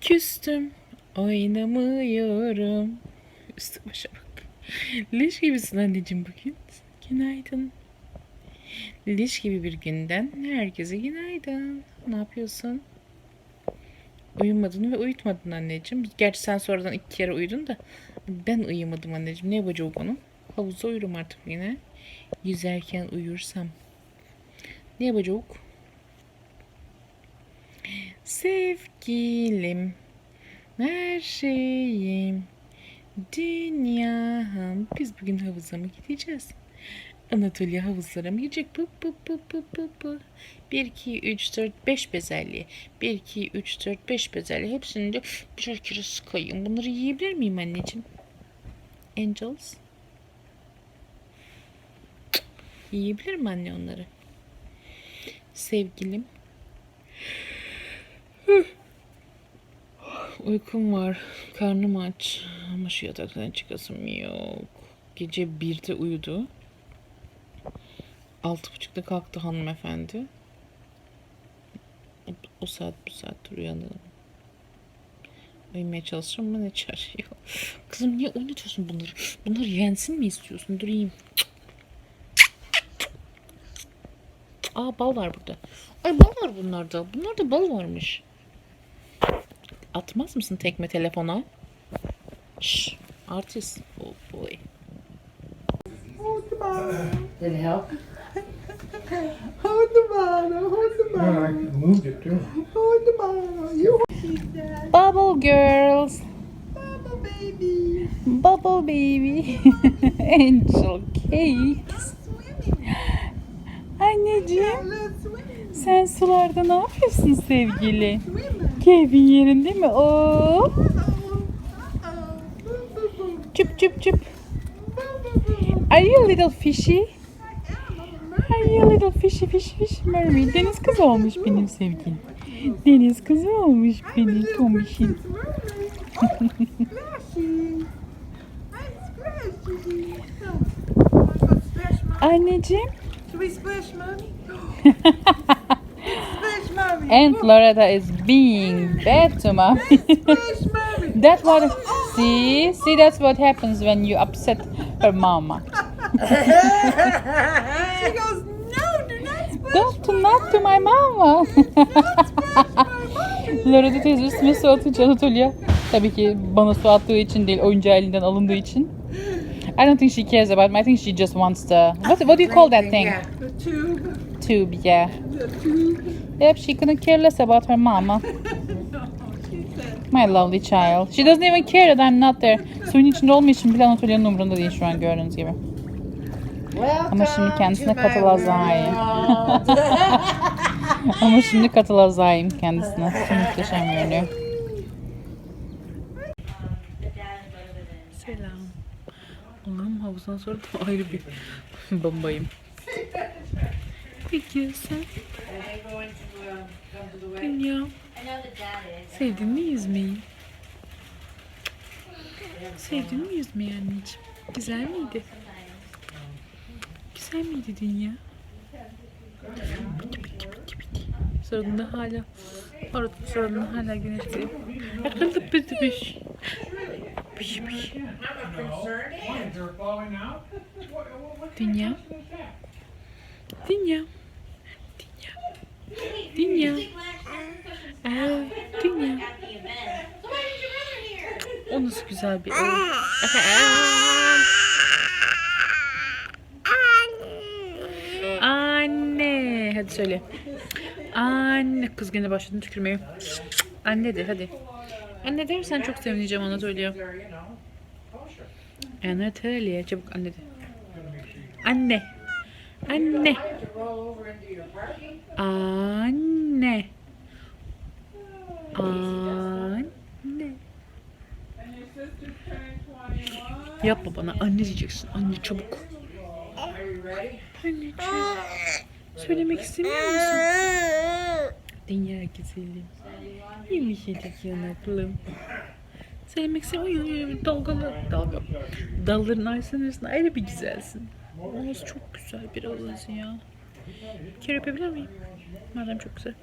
Küstüm, oynamıyorum. Üstü başa bak. Leş gibisin anneciğim bugün. Günaydın. Leş gibi bir günden herkese günaydın. Ne yapıyorsun? Uyumadın ve uyutmadın anneciğim. Gerçi sen sonradan iki kere uyudun da ben uyumadım anneciğim. Ne yapacağım onu? Havuzda uyurum artık yine. Yüzerken uyursam. Ne yapacağım? Sevgilim, her şeyim, dünyam. Biz bugün havuza mı gideceğiz? Anatolia havuzlara mı gidecek? Bu, bu, bu, bu, bu, bu. 1, 2, 3, 4, 5 bezelye. 1, 2, 3, 4, 5 bezelye. Hepsini de birer kere sıkayım. Bunları yiyebilir miyim anneciğim? Angels. Yiyebilir mi anne onları? Sevgilim. Uykum var. Karnım aç. Ama şu yataktan çıkasım yok. Gece 1'de uyudu. Altı buçukta kalktı hanımefendi. O, saat bu saat uyandım. Uyumaya çalışıyorum ama ne çağırıyor. Kızım niye oynatıyorsun bunları? Bunları yensin mi istiyorsun? Durayım. Aa bal var burada. Ay bal var bunlarda. Bunlarda bal varmış. Atmaz mısın tekme telefona? Şş, artist. Oh boy. Did it help? Hold the bottle, hold the bottle, I moved it too. hold the bottle. You that, Bubble girls. Baba baby. Bubble baby. Angel cake. Swimming, Anneciğim sen sularda ne yapıyorsun sevgili? Keyfin yerinde mi? Oo. Boo, boo, boo. Are you a little fishy? Are you a little fishy fish fish mermaid? Deniz kızı olmuş benim sevgilim. Deniz kızı olmuş benim tombişim. Anneciğim. Should we splash, mommy? Mommy. And Loretta is being bad to mommy. That's what. See, see, that's what happens when you upset her mama. She goes, no, do not splash Don't to not to my mama. Loretta teyze üstüme su atınca Anatolia tabii ki bana su attığı için değil oyuncağı elinden alındığı için. I don't think she cares about me. I think she just wants to. What, what do you call that thing? Yeah. The tube, Tube, yeah. the tube. Yep, she couldn't care less about her mama. My lovely child. She doesn't even care that I'm not there. Suyun içinde olmadığı için bile Anatolia'nın umurunda değil şu an gördüğünüz gibi. Ama şimdi kendisine katılazayım. Ama şimdi katılazayım kendisine. Çok muhteşem görünüyor. Selam. Allah'ım havuzdan sonra da ayrı bir bombayım. Peki sen dünya sevdin mi yüzmeyi? Sevdin mi yüzmeyi anneciğim? Güzel miydi? Güzel miydi dünya? Suratında hala orada suratında hala güneş değil. Akıllı falling out? Dünya. Dünya. Dünya. Aa, dünya. O nasıl güzel bir oyun. Anne. Hadi söyle. Anne. Kız gene başladın tükürmeye. Anne de hadi. Anne dersen çok sevineceğim Anatolia. Anatolia. Çabuk anne de. Anne. Anne. Anne. Anne. Yapma bana anne diyeceksin. Anne çabuk. Anneciğim. Söylemek istemiyor musun? Dünya güzeli. Yumuşacık yanaklı. Söylemek istemiyorum. Dalgalı. Dalga. Dalların arasında ayrı bir güzelsin. Ağız çok güzel bir ağız ya. Bir kere öpebilir miyim? Madem çok güzel.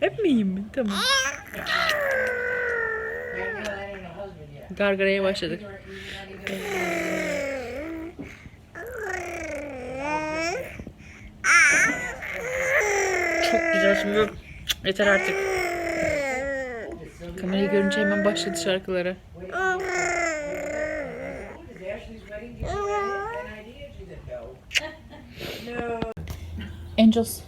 Öpmeyeyim mi? Tamam. Gargaraya başladık. Çok güzel şimdi. Yeter artık. Kamerayı görünce hemen başladı şarkılara. Angels.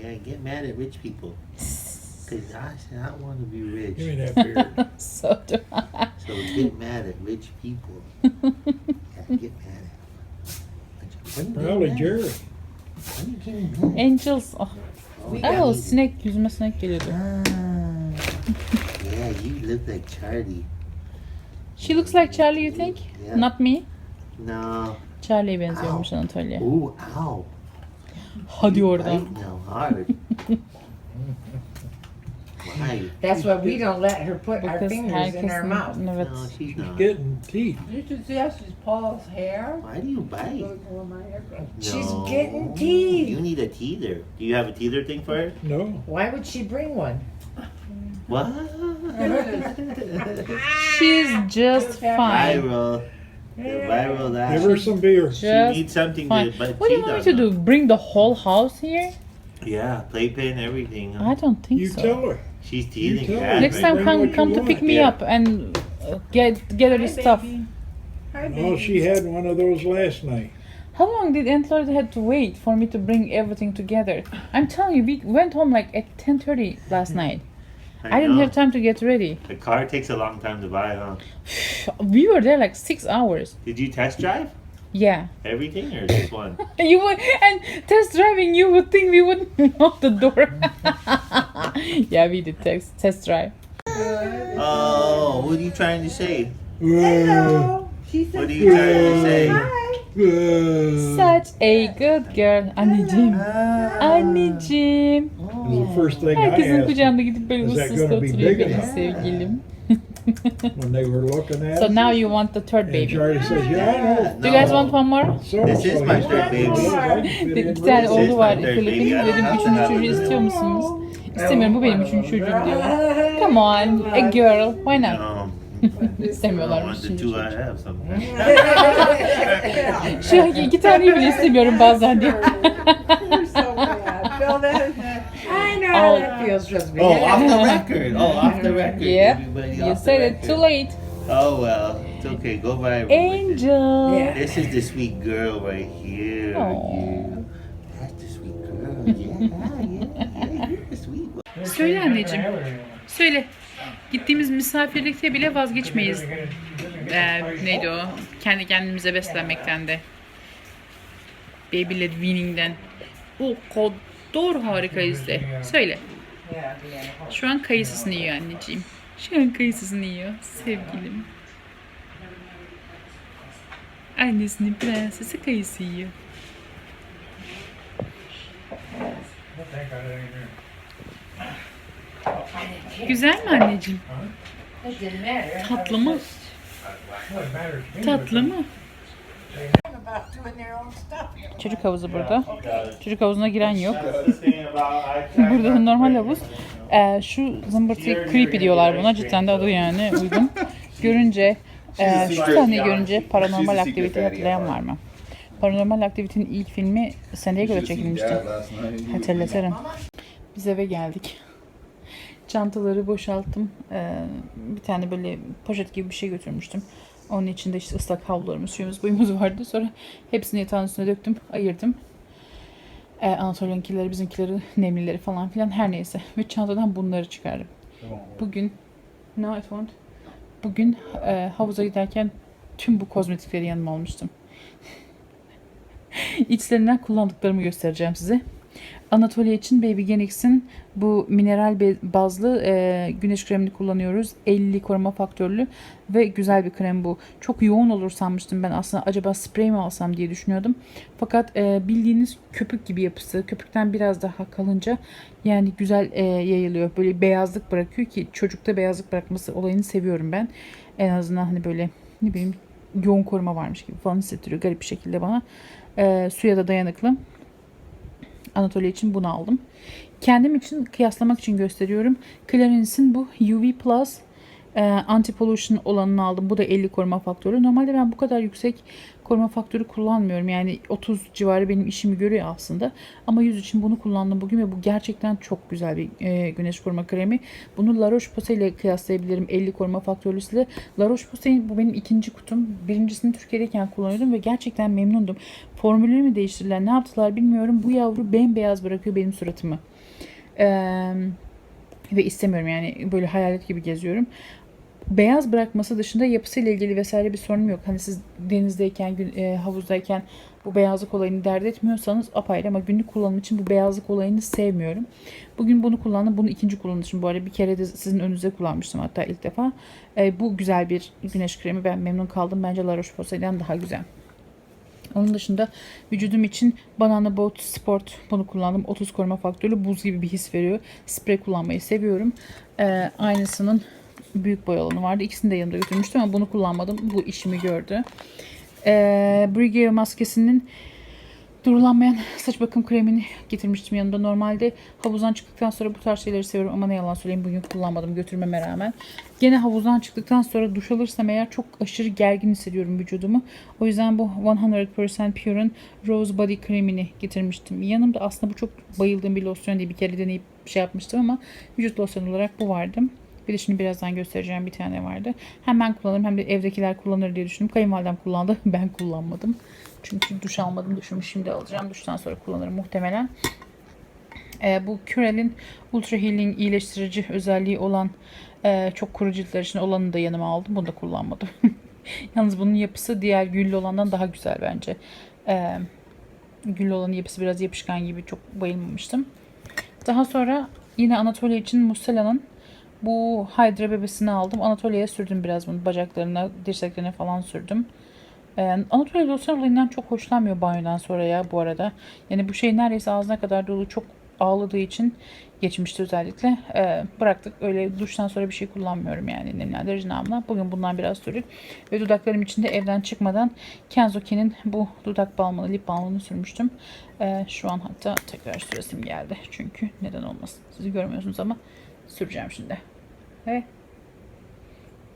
Yeah, get mad at rich people. Cause I said I want to be Give me rich. that. So do I. So get mad at rich people. yeah, get mad at them. Probably Jerry. Angels. Oh, Oh, sinek. Yüzüme sinek geliyordu. Ah. Yeah, you look like Charlie. She looks like Charlie you think? Yeah. Not me. No. Charlie'ye benziyormuş Anatolia. Ooh, ow. Hadi You oradan. bite now hard. Why? That's why we don't let her put our Because fingers in her mouth. herkesin evet. No, she's not. Getting teeth. You should see how she's Paul's hair. Why do you bite? She's No. getting teeth. You need a teether. Do you have a teether thing for her? No. Why would she bring one? What? She's just fine. viral. The viral. Give her some beer. She Just needs something fine. to but What do you cheat want me on to do? Bring the whole house here? Yeah, playpen, everything. I don't think so. You so. tell her. She's teething tell her. bad. Next right? time Bring come you come to want. pick me Yeah. up and uh, get gather the stuff. Oh, she had one of those last night. How long did Aunt Loretta had to wait for me to bring everything together? I'm telling you, we went home like at 10:30 last night. I, didn't know. have time to get ready. The car takes a long time to buy, huh? We were there like six hours. Did you test drive Yeah. everything or just one? You would and test driving. You would think we wouldn't lock the door. yeah, we did test test drive. oh, what are you trying to say? Uh, She What are you trying to say? uh, Such a good girl. Anneciğim. Anneciğim. the first thing I Herkesin asked kucağında gidip böyle Is that ıssız oturuyor big benim sevgilim. when they were looking at So it, now you want the third baby. Charlie says, "Yeah, I know." Do you guys want one more? So, This is my third baby. one of those. I can fit in Bir tane oğlu var Filip'in. Dedim üçüncü çocuğu istiyor musunuz? İstemiyorum bu benim üçüncü çocuğum diyor. Come on, a girl. Why not? Um, I İstemiyorlarmış want the üçüncü two I çocuğu. have something. Şu iki taneyi bile istemiyorum bazen diyor. You're so bad. Feel that? I know Oh. how that feels, trust me. Oh, off the record. Oh, off the record. Everybody You off the said it record. too late. Oh well, it's okay. Go viral. with it. Angel. Yeah. This is the sweet girl right here. Aw. Yeah. That's the sweet girl. Yeah, yeah, yeah. You're the sweet one. Söyle anneciğim. Söyle. Gittiğimiz misafirlikte bile vazgeçmeyiz. Ee, neydi o? Kendi kendimize beslenmekten de. Baby led weaning'den. O kadar harikayız de. Söyle. Şu an kayısısını yiyor anneciğim. Şu an kayısısını yiyor. Sevgilim. Annesinin prensesi kayısı yiyor. Güzel mi anneciğim? Tatlı mı? Tatlı mı? Çocuk havuzu burada. Çocuk havuzuna giren yok. Burada normal havuz. Ee, şu zımbırtıyı creepy diyorlar buna. Cidden de adı yani uygun. Görünce, e, şu sahneyi görünce paranormal aktivite hatırlayan var mı? Paranormal aktivitenin ilk filmi San Diego'da çekilmişti. Hatırlatırım. Biz eve geldik. Çantaları boşalttım. Ee, bir tane böyle poşet gibi bir şey götürmüştüm. Onun içinde işte ıslak havlularımız, suyumuz, buyumuz vardı. Sonra hepsini yatağın üstüne döktüm, ayırdım. Ee, Anatolia'nınkileri, bizimkileri, nemlileri falan filan her neyse. Ve çantadan bunları çıkardım. Bugün, no it won't. Bugün e, havuza giderken tüm bu kozmetikleri yanıma almıştım. İçlerinden kullandıklarımı göstereceğim size. Anatolia için Baby Genix'in bu mineral bazlı e, güneş kremini kullanıyoruz. 50 koruma faktörlü ve güzel bir krem bu. Çok yoğun olur sanmıştım ben aslında acaba sprey mi alsam diye düşünüyordum. Fakat e, bildiğiniz köpük gibi yapısı. Köpükten biraz daha kalınca yani güzel e, yayılıyor. Böyle beyazlık bırakıyor ki çocukta beyazlık bırakması olayını seviyorum ben. En azından hani böyle ne bileyim yoğun koruma varmış gibi falan hissettiriyor garip bir şekilde bana. E, suya da dayanıklı. Anatolia için bunu aldım. Kendim için kıyaslamak için gösteriyorum. Clarence'in bu UV Plus e, anti pollution olanını aldım. Bu da 50 koruma faktörü. Normalde ben bu kadar yüksek koruma faktörü kullanmıyorum. Yani 30 civarı benim işimi görüyor aslında. Ama yüz için bunu kullandım bugün ve bu gerçekten çok güzel bir e, güneş koruma kremi. Bunu La Roche-Posay ile kıyaslayabilirim 50 koruma faktörlüsüyle. La Roche-Posay'in bu benim ikinci kutum. Birincisini Türkiye'deyken kullanıyordum ve gerçekten memnundum. Formülünü mü değiştirdiler ne yaptılar bilmiyorum. Bu yavru bembeyaz bırakıyor benim suratımı. Eee ve istemiyorum yani böyle hayalet gibi geziyorum. Beyaz bırakması dışında yapısıyla ilgili vesaire bir sorunum yok. Hani siz denizdeyken, gün- e, havuzdayken bu beyazlık olayını dert etmiyorsanız apayrı ama günlük kullanım için bu beyazlık olayını sevmiyorum. Bugün bunu kullandım. Bunu ikinci kullanışım bu arada. Bir kere de sizin önünüze kullanmıştım hatta ilk defa. E, bu güzel bir güneş kremi. Ben memnun kaldım. Bence La Roche-Posay'dan daha güzel. Onun dışında vücudum için Banana Boat Sport bunu kullandım. 30 koruma faktörlü buz gibi bir his veriyor. Sprey kullanmayı seviyorum. Ee, aynısının büyük boy olanı vardı. İkisini de yanımda götürmüştüm ama bunu kullanmadım. Bu işimi gördü. Ee, Brigitte maskesinin durulanmayan saç bakım kremini getirmiştim yanımda. Normalde havuzdan çıktıktan sonra bu tarz şeyleri seviyorum ama ne yalan söyleyeyim bugün kullanmadım götürmeme rağmen. Gene havuzdan çıktıktan sonra duş alırsam eğer çok aşırı gergin hissediyorum vücudumu. O yüzden bu 100% Pure'ın Rose Body kremini getirmiştim. Yanımda aslında bu çok bayıldığım bir losyon diye bir kere deneyip şey yapmıştım ama vücut losyonu olarak bu vardı. Bir de şimdi birazdan göstereceğim bir tane vardı. Hem ben kullanırım hem de evdekiler kullanır diye düşündüm. Kayınvalidem kullandı. Ben kullanmadım. Çünkü duş almadım. Duşumu şimdi alacağım. Duştan sonra kullanırım muhtemelen. Ee, bu Curel'in Ultra Healing iyileştirici özelliği olan e, çok kuru ciltler için olanı da yanıma aldım. Bunu da kullanmadım. Yalnız bunun yapısı diğer güllü olandan daha güzel bence. Ee, güllü olanın yapısı biraz yapışkan gibi çok bayılmamıştım. Daha sonra yine Anatolia için Musella'nın bu Hydra bebesini aldım. Anatolia'ya sürdüm biraz bunu. Bacaklarına, dirseklerine falan sürdüm. Ee, Anatolia losyonu olayından çok hoşlanmıyor banyodan sonra ya bu arada. Yani bu şey neredeyse ağzına kadar dolu çok ağladığı için geçmişti özellikle. Ee, bıraktık. Öyle duştan sonra bir şey kullanmıyorum yani nemlendirici namına. Bugün bundan biraz sürdük. Ve dudaklarım için de evden çıkmadan Kenzoki'nin bu dudak balmını, lip balmını sürmüştüm. Ee, şu an hatta tekrar süresim geldi. Çünkü neden olmasın. Sizi görmüyorsunuz ama süreceğim şimdi. Evet.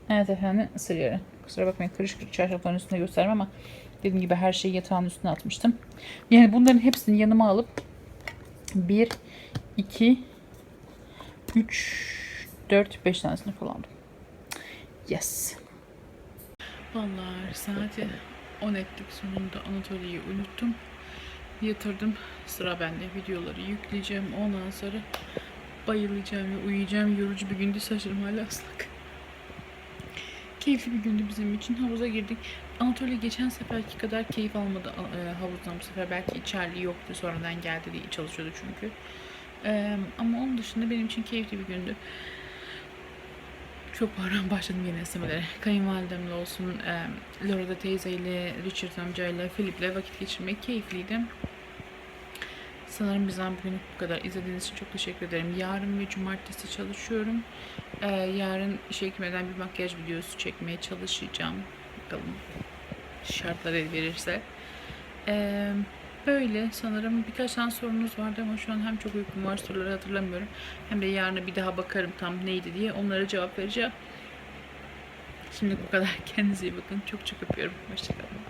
Evet efendim ısırıyorum. Kusura bakmayın kırış kırış çarşafların üstünde göstermem ama dediğim gibi her şeyi yatağın üstüne atmıştım. Yani bunların hepsini yanıma alıp 1, 2, 3, 4, 5 tanesini kullandım. Yes. Vallahi saati 10 ettik sonunda Anatolia'yı unuttum. Yatırdım. Sıra bende. Videoları yükleyeceğim. Ondan sonra bayılacağım ve uyuyacağım. Yorucu bir gündü. Saçlarım hala ıslak. Keyifli bir gündü bizim için. Havuza girdik. Anatolia geçen seferki kadar keyif almadı e, havuzdan bu sefer. Belki içerliği yoktu. Sonradan geldi diye çalışıyordu çünkü. E, ama onun dışında benim için keyifli bir gündü. Çok pardon başladım yine esnemelere. Kayınvalidemle olsun, e, Lorada teyzeyle, Richard amcayla, Philip'le vakit geçirmek keyifliydi. Sanırım bizden bugün bu kadar. İzlediğiniz için çok teşekkür ederim. Yarın ve cumartesi çalışıyorum. Ee, yarın işe gitmeden bir makyaj videosu çekmeye çalışacağım. Bakalım şartlar el verirse. Ee, böyle sanırım birkaç tane sorunuz vardı ama şu an hem çok uykum var soruları hatırlamıyorum. Hem de yarına bir daha bakarım tam neydi diye onlara cevap vereceğim. Şimdi bu kadar. Kendinize iyi bakın. Çok çok öpüyorum. Hoşçakalın.